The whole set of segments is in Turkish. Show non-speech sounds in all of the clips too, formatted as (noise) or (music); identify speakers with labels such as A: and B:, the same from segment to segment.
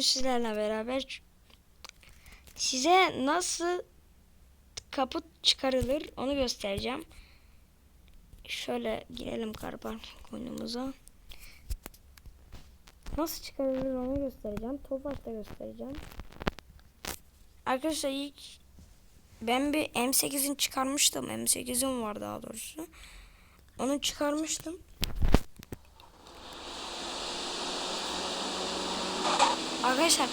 A: sizlerle beraber size nasıl kaput çıkarılır onu göstereceğim. Şöyle girelim karbon koynumuza. Nasıl çıkarılır onu göstereceğim. Tofaş'ta göstereceğim. Arkadaşlar ilk ben bir M8'in çıkarmıştım. M8'im var daha doğrusu. Onu çıkarmıştım. Arkadaşlar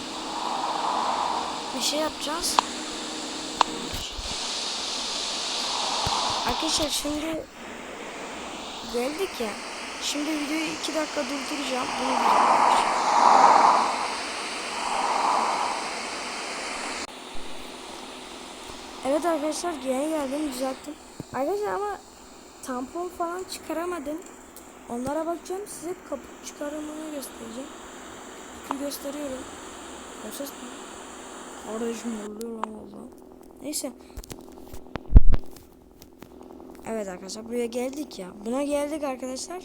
A: bir şey yapacağız. Arkadaşlar şimdi geldik ya. Şimdi videoyu iki dakika durduracağım. Bunu diyeceğim. Evet arkadaşlar geri geldim düzelttim. Arkadaşlar ama tampon falan çıkaramadım. Onlara bakacağım size kaput çıkarımını göstereceğim. Bir gösteriyorum. Ne? Kardeşim oluyor lan valla. Neyse. Evet arkadaşlar buraya geldik ya. Buna geldik arkadaşlar.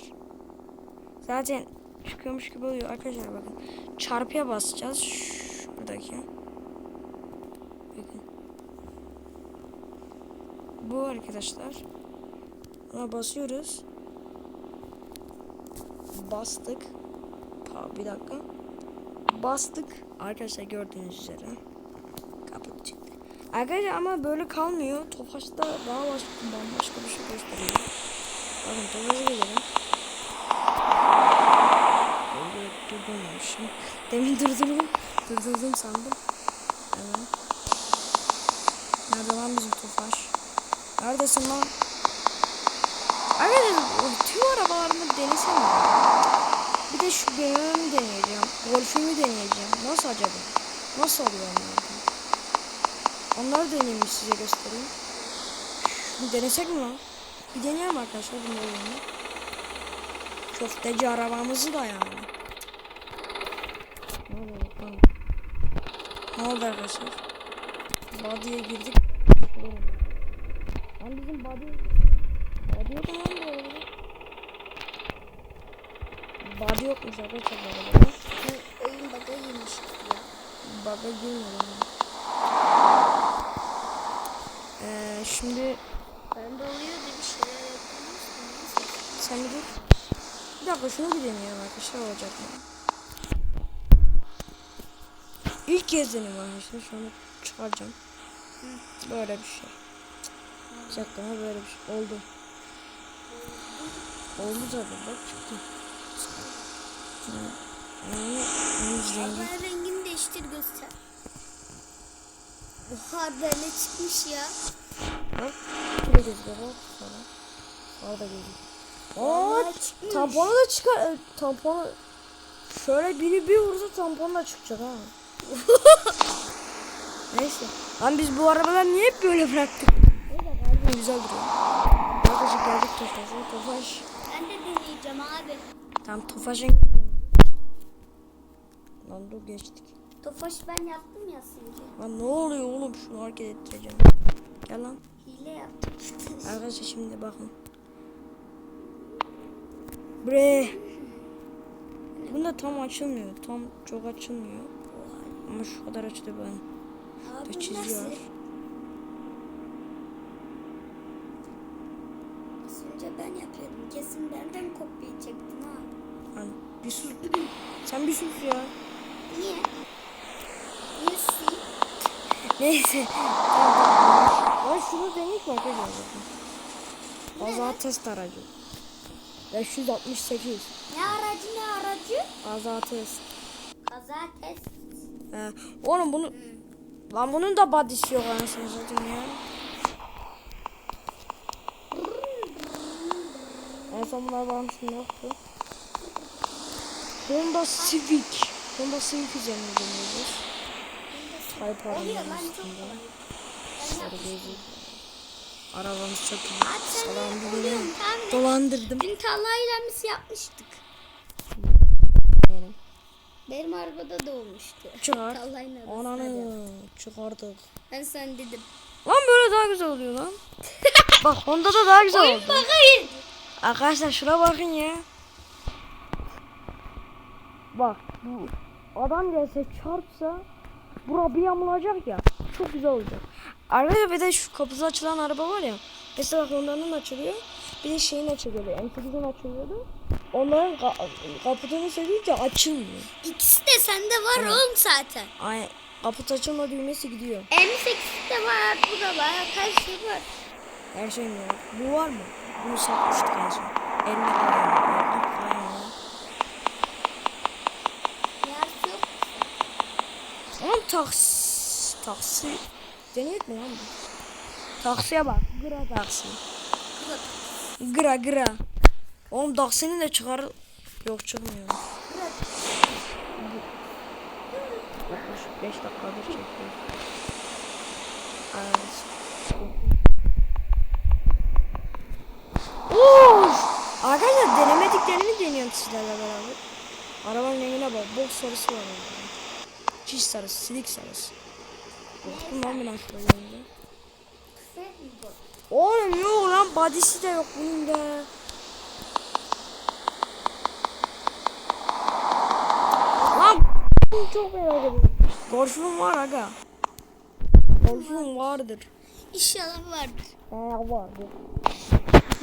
A: Zaten çıkıyormuş gibi oluyor arkadaşlar bakın. Çarpıya basacağız. Şuradaki. Bakın. Bu arkadaşlar. Buna basıyoruz. Bastık. Pa, bir dakika. Bastık. Arkadaşlar gördüğünüz üzere. Kaput çıktı. Arkadaşlar ama böyle kalmıyor. Tofaş'ta daha başka, bambaşka bir şey gösteriyor. Bakın Tofaş'a gelelim. Böyle durdurmamışım. Demin durdurdum. Durdurdum sandım. Evet. Nerede lan bizim Tofaş? Neredesin lan? Arkadaşlar tüm arabalarımı denesem. Bir de şu BMW'mi Golf'ümü deneyeceğim. Nasıl acaba? Nasıl oluyor onlar? Onları deneyeyim size göstereyim. Bir denesek mi lan? Bir deneyelim arkadaşlar bunu oyunu. Köfteci arabamızı da yani. Ne oldu bakalım. Ne oldu arkadaşlar? Body'ye girdik. Lan bizim body... Body yok mu? Body yokmuş arkadaşlar bu arada.
B: Oyun baga girmiş ya.
A: Bug'a girmedim. Ee, şimdi
B: Ben de oluyor bir şeyler yapıyorsun. Neyse.
A: sen bir dur. Bir dakika şunu bir deneyelim arkadaşlar olacak mı? İlk kez deniyorum arkadaşlar. Şu anda çıkaracağım. Böyle bir şey. Bir dakika böyle bir şey. Oldu. Oldu zaten bak çıktı.
B: Abla rengini değiştir göster. Oha böyle çıkmış ya.
A: Bak. Şöyle gözüküyor bak. Sonra. Orada gözüküyor. Aa, tamponu da çıkar. e, Tamponu şöyle biri bir vursa tampon da çıkacak ha. (laughs) Neyse. Lan biz bu arabalar niye hep böyle bıraktık? Neyse galiba güzel duruyor. Arkadaşlar geldik Tofaş'a. Tofaş.
B: Ben de deneyeceğim abi.
A: Tam Tofaş'ın. Lan dur geçtik.
B: Tofaş ben yaptım ya şimdi.
A: Lan ne oluyor oğlum şunu hareket ettireceğim. Gel lan.
B: Hile yaptım.
A: Arkadaşlar şimdi bakın. Bre. Bunda tam açılmıyor. Tam çok açılmıyor. Ama şu kadar açtı ben.
B: Abi
A: Da çiziyor.
B: nasıl? Önce ben yapıyordum. Kesin benden kopya çektin ha.
A: Lan bir sus. Sen bir sus ya. Neyse. Lan şunu deneyik mi arkadaşlar? bakın. Azat test aracı. 568.
B: Ne aracı ne aracı?
A: Azat test.
B: Kaza test.
A: He. Oğlum bunu... Lan bunun da body'si yok anasını satayım ya. En son bunlar varmıştım yoktu. Honda Civic. Honda Civic üzerine dönüyoruz. Üstünde.
B: kolay.
A: Sarı gözlü. Arabamız çok iyi.
B: Sen
A: Salam dolandırdım.
B: Dün tarlayla biz yapmıştık.
A: Benim.
B: Benim arabada da olmuştu.
A: Çıkar.
B: Da
A: Ananı çıkardık.
B: Ben sana dedim.
A: Lan böyle daha güzel oluyor lan. (laughs) Bak Honda'da daha güzel oldu.
B: Hayır.
A: Arkadaşlar şuna bakın ya. Bak bu adam gelse çarpsa bura bir yamulacak ya. Çok güzel olacak. Arkadaşlar bir de şu kapısı açılan araba var ya. Mesela bak onların açılıyor. Bir de şeyin açılıyor. M8'in açılıyordu. Onların ka- kaputunu söyleyince açılmıyor.
B: İkisi de sende var oğlum zaten.
A: Ay kaput açılma düğmesi gidiyor.
B: M8 de var, bu da var, her şey var.
A: Her şey mi var? Bu var mı? Bunu satmıştık en son. 50 liraya. 40 liraya.
B: Yer yok.
A: Oğlum taksi. Taksi. Deneyek mi lan bu? Taksiye bak. Gra taksi. Gra gra. Oğlum taksinin de çıkar. Yok çıkmıyor. 5 dakikadır çekiyoruz. Evet. Of! Arkadaşlar denemediklerimi deniyorum sizlerle beraber. Arabanın rengine bak. Bok sarısı var orada. Çiş sarısı, silik sarısı. Korktum lan ben aşağıya. Oğlum yok lan body'si de yok bunun da. Lan çok merak ediyorum. Golf'um var aga. Golf'um vardır.
B: İnşallah vardır.
A: He vardır.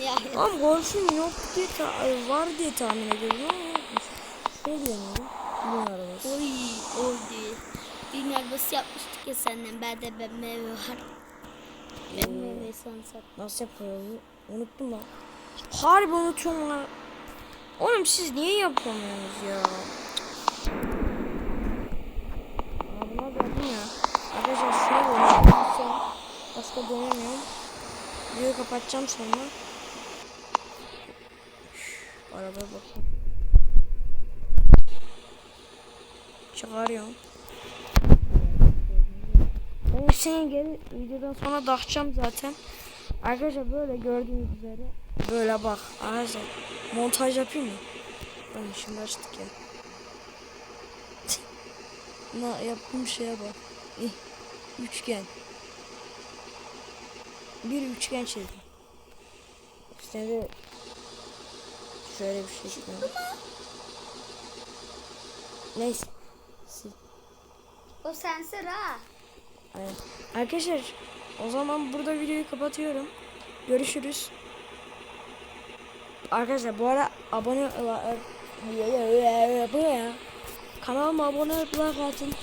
B: Ya,
A: Ama golf'um yok diye var diye tahmin ediyorum ama yokmuş. Ne diyorsun oğlum? Bunun arabası.
B: oy, oy değil. Düğün arabası yapmıştık ya senden. Ben de BMW var. BMW sana sat.
A: Nasıl yapıyor onu? Unuttum lan. Harbi unutuyorum lan. Oğlum siz niye yapamıyorsunuz ya? Abime geldim ya. Arkadaşlar oynayacağım. Son. Başka dönemiyorum. Videoyu kapatacağım sonra. Arabaya bakayım. Çıkarıyorum. Ben Hüseyin gel videodan sonra takacağım zaten. Arkadaşlar böyle gördüğünüz üzere böyle bak arkadaşlar montaj yapayım mı? Ben şimdi açtık ya. (laughs) Na yaptığım şeye bak. İh, Üçgen. Bir üçgen çizdim. İşte de şöyle bir şey çizdim. Neyse.
B: O sensör ha.
A: Arkadaşlar o zaman burada videoyu kapatıyorum. Görüşürüz. Arkadaşlar bu arada abone bu ya? Kanalıma abone olup atın.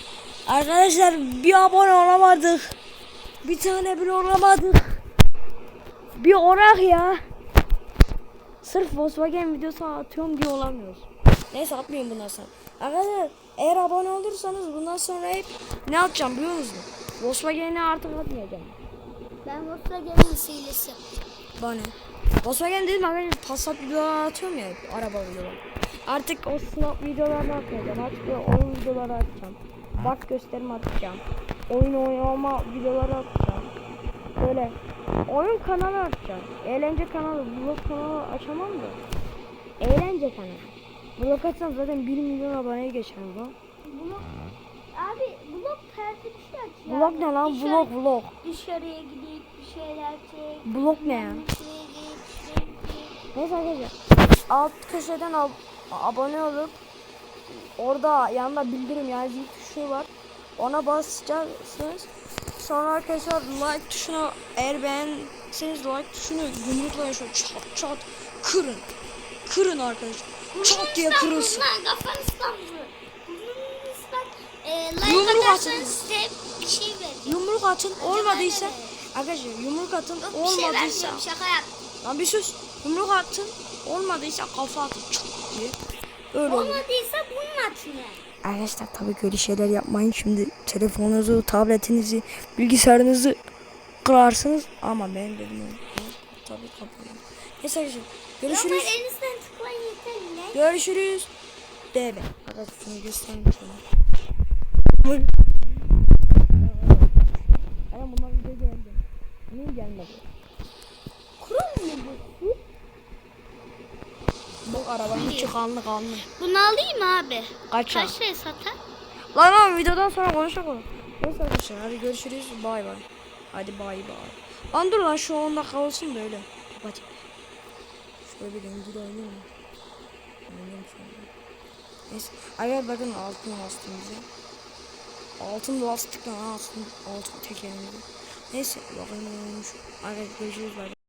A: Arkadaşlar bir abone olamadık. Bir tane bile olamadık. Bir orak ya. Sırf Volkswagen videosu atıyorum diye olamıyoruz. Neyse atmayayım bundan sonra. Arkadaşlar eğer abone olursanız bundan sonra hep ne atacağım biliyor musunuz? Volkswagen'e artık atmayacağım.
B: Ben Volkswagen'in silesi.
A: Bana. Volkswagen dedim arkadaşlar Passat videoları atıyorum ya hep, araba videoları. Artık o snap videolarını atmayacağım. Artık oyun videoları atacağım. Bak gösterimi atacağım. Oyun oynama videoları atacağım. Böyle oyun kanalı açacağım. Eğlence kanalı, vlog kanalı açamam da. Eğlence kanalı. Vlog açsam zaten 1 milyon aboneye geçer lan.
B: Blok. Abi blok tersi bir şey aç ya.
A: Vlog ne lan?
B: Dışarı-
A: Vlog vlog.
B: Dışarıya gidip bir şeyler çek.
A: Vlog ne ya? Neyse arkadaşlar alt köşeden ab- abone olup orada yanında bildirim yani zil tuşu var. Ona basacaksınız. Sonra arkadaşlar like tuşuna eğer beğenseniz like tuşunu yumruklayın şöyle çat çat kırın. Kırın arkadaşlar. Çat diye kırılsın.
B: Bunlar kafanızdan vurur. Burnunuzdan e, like
A: Yumruk atın.
B: size bir şey verir.
A: Yumruk atın olmadıysa arkadaşlar yumruk atın
B: Yok bir şey
A: olmadıysa
B: şaka yap.
A: lan bir sus yumruk atın olmadıysa kafa atın çat diye. Öyle olur.
B: Olmadıysa bunun atın yani.
A: Arkadaşlar tabii ki öyle şeyler yapmayın. Şimdi telefonunuzu, tabletinizi, bilgisayarınızı kırarsınız. Ama ben dedim öyle. Tabii kapatın. Neyse arkadaşlar.
B: Normal
A: Görüşürüz.
B: elinizden ne?
A: Görüşürüz. DB. Arkadaşlar şunu göstereyim sana. Aynen bunlar video geldi. Niye gelmedi?
B: Kurum mu bu?
A: Bu arabanın içi kanlı kanlı.
B: Bunu alayım abi.
A: Kaç
B: Kaç liraya satar?
A: Lan lan videodan sonra konuşalım onu. Neyse arkadaşlar hadi görüşürüz. Bay bay. Hadi bay bay. Lan dur lan şu 10 dakika olsun da öyle. Kapatayım. Şöyle bir renkli oynayayım Oynayayım şöyle. Neyse. Arkadaşlar bakın altın lastiğimize. Altın lastikle altın altın tekerimizi. Neyse bakalım ne olmuş. Arkadaşlar görüşürüz. Bye.